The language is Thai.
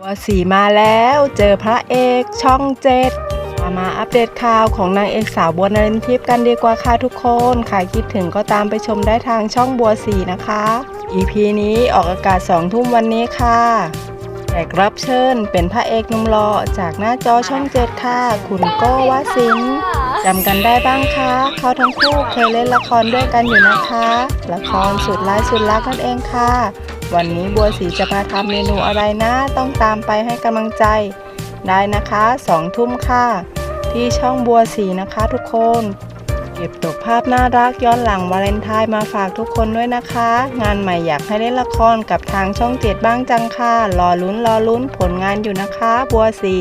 ตัวสีมาแล้วเจอพระเอกช่องเจ็ดมามาอัปเดตข่าวของนางเอกสาวบัวนรินทิพย์กันดีกว่าค่ะทุกคนใครคิดถึงก็ตามไปชมได้ทางช่องบัวสีนะคะ EP นี้ออกอากาศ2ทุ่มวันนี้ค่ะแขกรับเชิญเป็นพระเอกนุ่มหล่อจากหน้าจอช่องเจ็ดค่ะ คุณโก้วสินจำกันได้บ้างคะ เขาทั้งคู่เคยเล่นละครด้วยกันอยู่นะคะ ละครสุดร้ายสุดรักนั่นเองค่ะ วันนี้บัวสีจะมาทำเมนูอะไรนะ ต้องตามไปให้กำลังใจ ได้นะคะสองทุ่มค่ะ ที่ช่องบัวสีนะคะทุกคน เก็บตกภาพน่ารักย้อนหลังวาเลนไทน์มาฝากทุกคนด้วยนะคะ งานใหม่อยากให้เล่นละครกับทางช่องเจ็ดบ้างจังค่ะรอลุ้นรอลุ้นผลงานอยู่นะคะ บัวสี